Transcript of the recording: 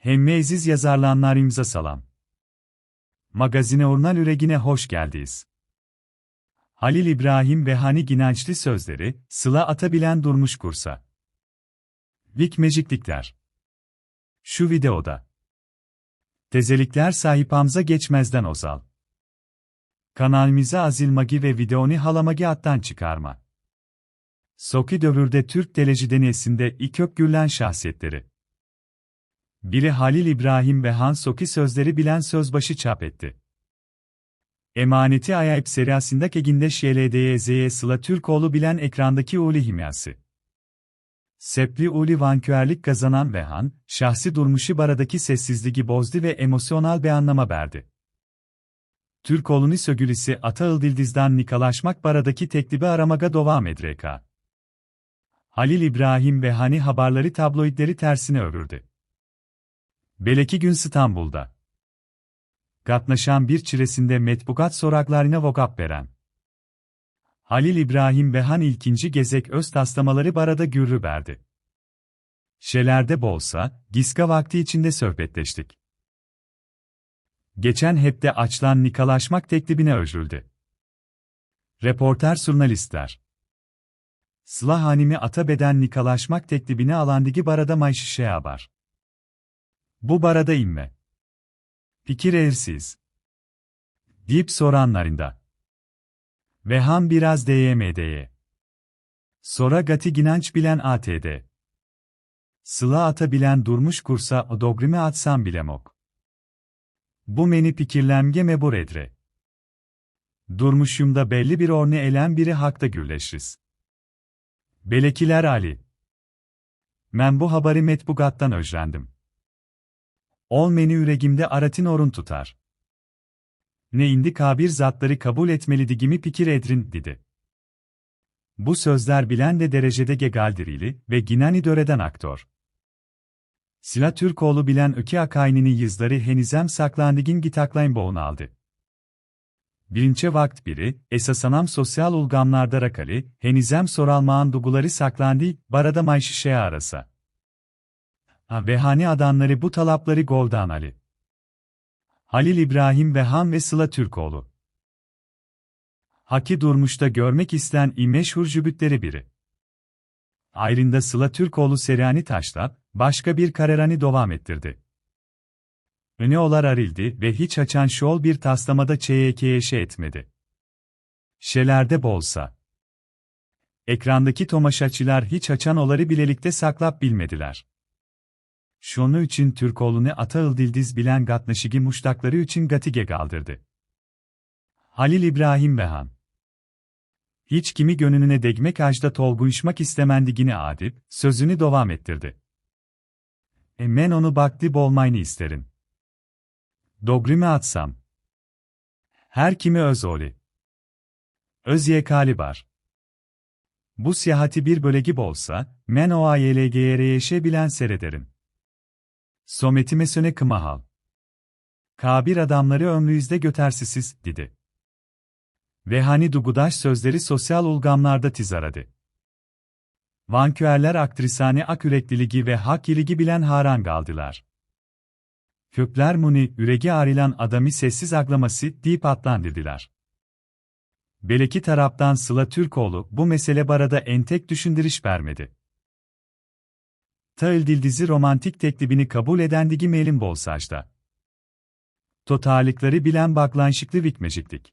Hemme Eziz yazarlanlar imza salam. Magazine Urnal Üregine hoş geldiyiz. Halil İbrahim ve Hani Ginançlı sözleri, Sıla atabilen durmuş kursa. Vik Meciklikler. Şu videoda. Tezelikler sahip Hamza Geçmez'den Ozal. Kanalimize Azilmagi ve videoni Halamagi attan çıkarma. Soki dövürde Türk teleji deneyesinde İkök Gürlen şahsiyetleri. Biri Halil İbrahim ve Han Soki sözleri bilen sözbaşı çap etti. Emaneti Ayayip seriyasında Keginde YLDYZ'ye Sıla Türkoğlu bilen ekrandaki Uli himyası. Sepli Uli vanküerlik kazanan ve Han, şahsi durmuşu baradaki sessizliği bozdu ve emosyonel beyanlama verdi. Türkoğlu'nu sögülisi Ataıl Dildiz'den nikalaşmak baradaki teklibi aramaga devam edreka. Halil İbrahim ve Hani haberleri tabloidleri tersine örürdü. Beleki gün İstanbul'da. Katnaşan bir çiresinde metbukat soraklarına vokap veren. Halil İbrahim ve Han ilkinci gezek öz taslamaları barada gürrü verdi. Şelerde bolsa, giska vakti içinde sohbetleştik. Geçen hepte açlan nikalaşmak teklibine özrüldü. Reporter surnalistler. Sıla hanimi ata beden nikalaşmak teklibini alan digi barada mayşişe haber. Bu barada inme. Fikir ersiz. Deyip soranlarında. Ve ham biraz DYMD'ye. Sonra gati ginanç bilen ATD. Sıla ata bilen durmuş kursa o dogrimi atsam bilemok. Bu meni pikirlemge mebur edre. Durmuşumda belli bir orne elen biri hakta gürleşriz. Belekiler Ali. Men bu haberi metbugattan öjrendim. Ol meni üregimde aratin orun tutar. Ne indi kabir zatları kabul etmeli digimi pikir edrin, dedi. Bu sözler bilen de derecede gegaldirili ve ginani döreden aktör. Sila Türkoğlu bilen öki akaynini yüzleri henizem saklandigin gitaklayın boğun aldı. Birinci vakt biri, esasanam sosyal ulgamlarda rakali, henizem soralmağın duguları saklandı, barada mayşişeye arasa. Ve hani adanları bu talapları goldan Ali. Halil İbrahim ve Han ve Sıla Türkoğlu. Haki durmuşta görmek isten meşhur jübütleri biri. Ayrında Sıla Türkoğlu Serani taşla, başka bir kararani devam ettirdi. Öne olar arildi ve hiç açan şol bir taslamada çeyekeye etmedi. Şelerde bolsa. Ekrandaki tomaşaçılar hiç açan oları bilelikte saklap bilmediler. Şonu için Türkoğlu'nu Ataıl Dildiz bilen gatnaşigi muştakları için gatige kaldırdı. Halil İbrahim Behan Hiç kimi gönlüne degmek ajda tolguyuşmak istemendigini adip, sözünü devam ettirdi. E men onu bakti bolmayını isterim. Dogrimi atsam. Her kimi öz oli. Öz yekali var. Bu siyahati bir bölegi bolsa, men o ayelgeyreyeşe bilen serederim. Sometime söne kımahal. Kabir adamları ömrüyüzde götersisiz, dedi. Ve hani dugudaş sözleri sosyal ulgamlarda tizaradı. Vanküerler aktrisane akürekliligi ve hak iligi bilen haran kaldılar. Kökler muni, üregi arilan adamı sessiz aglaması deyip atlandırdılar. Beleki taraftan Sıla Türkoğlu bu mesele barada entek düşündürüş vermedi. Tail Dildizi romantik teklibini kabul eden digi Melin Bolsaj'da. Totalikleri bilen baklanşıklı vikmeciklik.